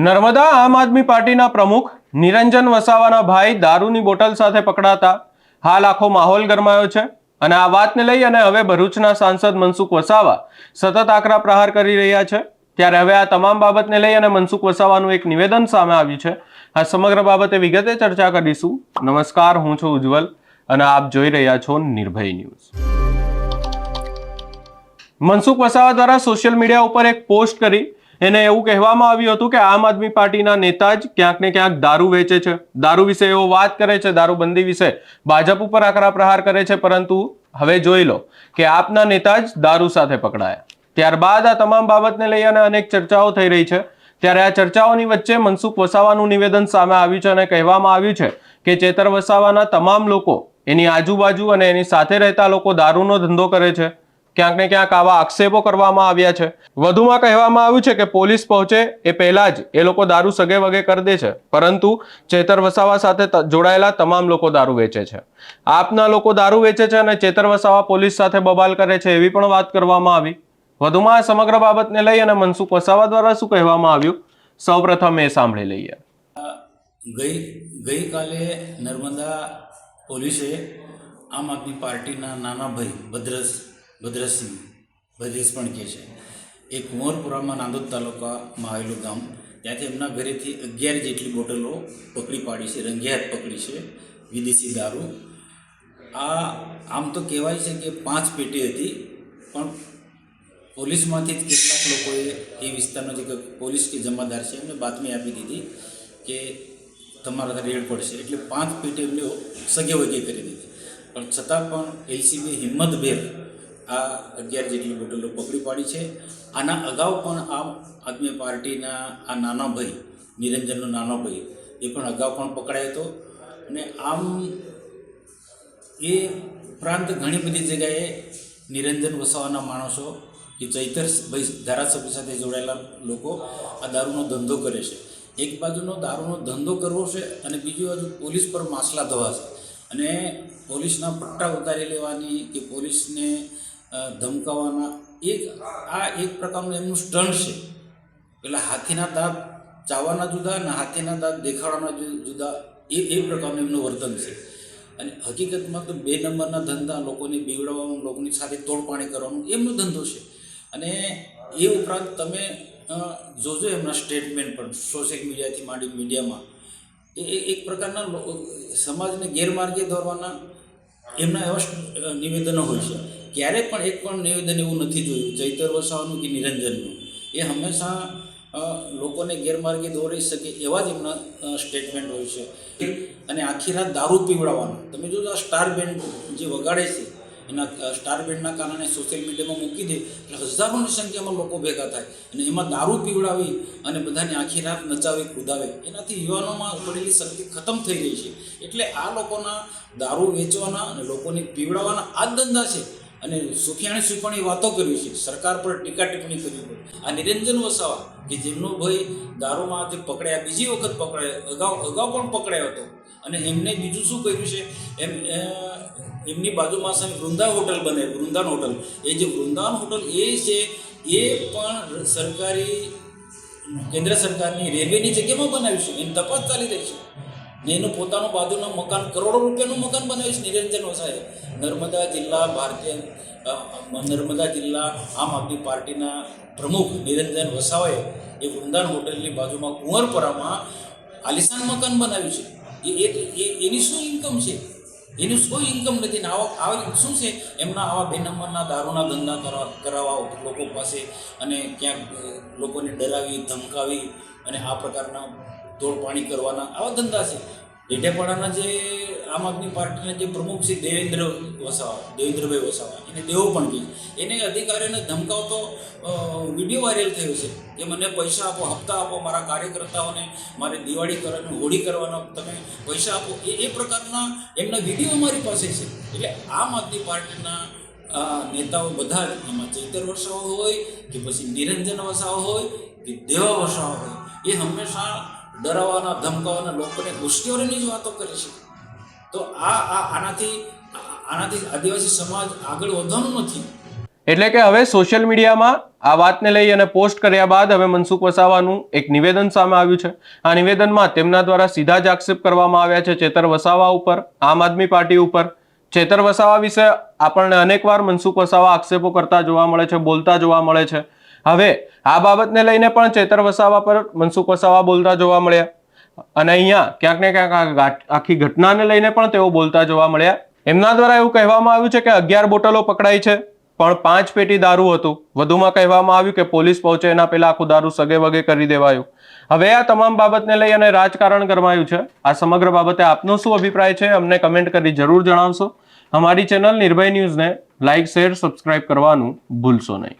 નર્મદા આમ આદમી પાર્ટીના પ્રમુખ નિરંજન વસાવાના ભાઈ દારૂની બોટલ સાથે પકડાતા હાલ આખો માહોલ ગરમાયો છે. અને આ વાતને લઈ અને હવે ભરૂચના સાંસદ મનસુખ વસાવા સતત આકરા પ્રહાર કરી રહ્યા છે. ત્યારે હવે આ તમામ બાબતને લઈ અને મનસુખ વસાવાનું એક નિવેદન સામે આવ્યું છે. આ સમગ્ર બાબતે વિગતે ચર્ચા કરીશું. નમસ્કાર, હું છું ઉજ્જવલ અને આપ જોઈ રહ્યા છો નિર્ભય ન્યૂઝ. મનસુખ વસાવા દ્વારા સોશિયલ મીડિયા ઉપર એક પોસ્ટ કરી એને એવું કહેવામાં આવ્યું હતું કે આમ આદમી પાર્ટીના નેતા જ ક્યાંક ને ક્યાંક દારૂ વેચે છે. દારૂ વિશે એવો વાત કરે છે, દારૂબંધી વિશે. ભાજપ ઉપર આકરા પ્રહાર કરે છે, પરંતુ હવે જોઈ લો કે આપના નેતા જ દારૂ સાથે પકડાયા. ત્યારબાદ આ તમામ બાબતને લઈ અને અનેક ચર્ચાઓ થઈ રહી છે. ત્યારે આ ચર્ચાઓની વચ્ચે મનસુખ વસાવાનું નિવેદન સામે આવ્યું છે અને કહેવામાં આવ્યું છે કે ચેતર વસાવાના તમામ લોકો એની આજુબાજુ અને એની સાથે રહેતા લોકો દારૂનો ધંધો કરે છે. ક્યાંક ને ક્યાંક આવા આક્ષેપો કરવામાં આવ્યા છે. વધુમાં કહેવામાં આવ્યું છે કે પોલીસ પહોંચે એ પહેલા જ એ લોકો દારૂ સગે વગે કરી દે છે. પરંતુ ચેતર વસાવા સાથે જોડાયેલા તમામ લોકો દારૂ વેચે છે. આપના લોકો દારૂ વેચે છે અને ચેતર વસાવા પોલીસ સાથે બબાલ કરે છે એવી પણ વાત કરવામાં આવી. વધુમાં આ સમગ્ર બાબતને લઈ અને મનસુખ વસાવા દ્વારા શું કહેવામાં આવ્યું? સૌપ્રથમ એ સાંભળી લઈએ. ગઈ, ગઈકાલે નર્મદા પોલીસે આમ આદમી પાર્ટીના નાના ભાઈ ભદ્રસ ભદ્રસિંહ, ભદ્રેશ પણ કહે છે. એ કુંવરપુરામાં નાંદોદ તાલુકામાં આવેલું ગામ. ત્યાંથી એમના ઘરેથી અગિયાર જેટલી બોટલો પકડી પાડી છે, રંગિયાત પકડી છે, વિદેશી દારૂ. આ આમ તો કહેવાય છે કે પાંચ પેટી હતી, પણ પોલીસમાંથી જ કેટલાક લોકોએ એ વિસ્તારનો જે પોલીસ કે જમાદાર છે, એમને બાતમી આપી દીધી કે તમારા રેડ પડશે. એટલે પાંચ પેટી એમને સગે વગે કરી દીધી. પણ છતાં પણ એલસીબી હિંમતભેર આ અગિયાર જેટલી હોટલો પકડી પાડી છે. આના અગાઉ પણ આમ આદમી પાર્ટીના આ નાનો ભાઈ, નિરંજનનો નાનો ભાઈ, એ પણ અગાઉ પણ પકડાયો હતો. અને આમ એ ઉપરાંત ઘણી બધી જગ્યાએ નિરંજન વસાવાના માણસો કે ચૈતર ભાઈ ધારાસભ્ય સાથે જોડાયેલા લોકો આ દારૂનો ધંધો કરે છે. એક બાજુનો દારૂનો ધંધો કરવો છે અને બીજી બાજુ પોલીસ પર માસલા ધોવા છે. અને પોલીસના પટ્ટા ઉતારી લેવાની કે પોલીસને અ, ધમકાવવાના એક આ એક પ્રકારનું એમનું સ્ટન્ટ છે. પેલા હાથીના દાંત ચાવવાના જુદા અને હાથીના દાંત દેખાડવાના જુદા. એ એ પ્રકારનું એમનું વર્તન છે. અને હકીકતમાં તો બે નંબરના ધંધા લોકોને બીવડાવવાનું લોકોની સાથે તોડપાણી કરવાનું એમનો ધંધો છે. અને એ ઉપરાંત તમે જોજો એમના સ્ટેટમેન્ટ પણ સોશિયલ મીડિયાથી માંડી મીડિયામાં. એ એક પ્રકારના સમાજને ગેરમાર્ગે દોરવાના એમના એવા નિવેદનો હોય છે. ક્યારેય પણ એક પણ નિવેદન એવું નથી જોયું. ચૈતર વસાવાનું કે નિરંજનનું? એ હંમેશા લોકોને ગેરમાર્ગે દોરી શકે એવા જ એમના સ્ટેટમેન્ટ હોય છે. અને આખી રાત દારૂ પીવડાવવાનો. તમે જોજો આ સ્ટાર બેન્ડ જે વગાડે છે, એના સ્ટાર બેન્ડના કારણે સોશિયલ મીડિયામાં મૂકી દે, એટલે હજારોની સંખ્યામાં લોકો ભેગા થાય. અને એમાં દારૂ પીવડાવી અને બધાને આખી રાત નચાવી, કૂદાવે. એનાથી યુવાનોમાં પડેલી શક્તિ ખતમ થઈ ગઈ છે. એટલે આ લોકોના દારૂ વેચવાના અને લોકોને પીવડાવવાના આ જ ધંધા છે. અને સુખિયાણી સુખાણી વાતો કરવી છે. સરકાર પર ટીકા ટિપ્પણી કરવી પડે આ નિરંજન વસાવા કે જેમનો ભાઈ દારૂમાંથી પકડાયા, બીજી વખત પકડાયો, અગાઉ અગાઉ પણ પકડાયો હતો. અને એમને બીજું શું કર્યું છે? એમ એમની બાજુમાં સામે વૃંદાવન હોટલ બને વૃંદાવન હોટલ. એ જે વૃંદાવન હોટલ એ છે, એ પણ સરકારી, કેન્દ્ર સરકારની રેલવેની જગ્યામાં બનાવ્યું છે. એની તપાસ ચાલી રહી છે. ને એનું પોતાનું બાજુનું મકાન કરોડો રૂપિયાનું મકાન બનાવ્યું છે નિરંજન વસાએ નર્મદા જિલ્લા ભારતીય નર્મદા જિલ્લા આમ આદમી પાર્ટીના પ્રમુખ નિરંજન વસાવાએ એ વૃંદાન હોટલની બાજુમાં કુંવરપરામાં આલિશાન મકાન બનાવ્યું છે. એ એની શું ઇન્કમ છે? એનું કોઈ ઇન્કમ નથી ને આવા આવા શું છે? એમના આવા બે નંબરના દારૂના ધંધા કરવા, કરાવવા લોકો પાસે અને ક્યાંક લોકોને ડરાવી, ધમકાવી અને આ પ્રકારના તોડપાણી કરવાના, આવા ધંધા છે. ડેઢેપાડાના જે આમ આદમી પાર્ટીના જે પ્રમુખ છે દેવેન્દ્ર વસાવા, દેવેન્દ્રભાઈ વસાવા, એને દેવો પણ કહે એને અધિકારીઓને ધમકાવતો વીડિયો વાયરલ થયો છે કે મને પૈસા આપો, હપ્તા આપો મારા કાર્યકર્તાઓને, મારે દિવાળી કરવાની, હોળી કરવાનો, તમે પૈસા આપો. એ એ પ્રકારના એમના વીડિયો અમારી પાસે છે. એટલે આમ આદમી પાર્ટીના નેતાઓ બધા એમાં ચૈતર વસાવા હોય, કે પછી નિરંજન વસાવા હોય, કે દેવા વસાવા હોય, એ હંમેશા ડરાવવાના ધમકાવાના લોકોને મુશ્કેલીની જ વાતો કરે છે, તો આ આનાથી આનાથી આદિવાસી સમાજ આગળ વધવાનું નથી. એટલે કે હવે સોશિયલ મીડિયામાં આ વાતને લઈ અને પોસ્ટ કર્યા બાદ હવે મનસુખ વસાવાનું એક નિવેદન સામે આવ્યું છે. આ નિવેદનમાં તેમના દ્વારા સીધા જ આક્ષેપ કરવામાં આવ્યા છે ચેતર વસાવા ઉપર, આમ આદમી પાર્ટી ઉપર. ચેતર વસાવા વિશે આપણને અનેકવાર મનસુખ વસાવા આક્ષેપો કરતા જોવા મળે છે, બોલતા જોવા મળે છે. હવે આ બાબતને લઈને પણ ચેતર વસાવા પર, મનસુખ વસાવા બોલતા જોવા મળ્યા. અને અહીંયા ક્યાંક ને ક્યાંક આખી ઘટનાને લઈને પણ તેઓ બોલતા જોવા મળ્યા. એમના દ્વારા એવું કહેવામાં આવ્યું છે કે અગિયાર બોટલો પકડાઈ છે, પણ પાંચ પેટી દારૂ હતું. વધુમાં કહેવામાં આવ્યું કે પોલીસ પહોંચે, એના પહેલા આખું દારૂ સગે વગે કરી દેવાયું. હવે આ તમામ બાબતને લઈ અને રાજકારણ ગરમાયું છે. આ સમગ્ર બાબતે આપનો શું અભિપ્રાય છે, અમને કમેન્ટ કરી જરૂર જણાવશો. અમારી ચેનલ નિર્ભય ન્યૂઝને લાઇક શેર, સબસ્ક્રાઇબ કરવાનું ભૂલશો નહીં.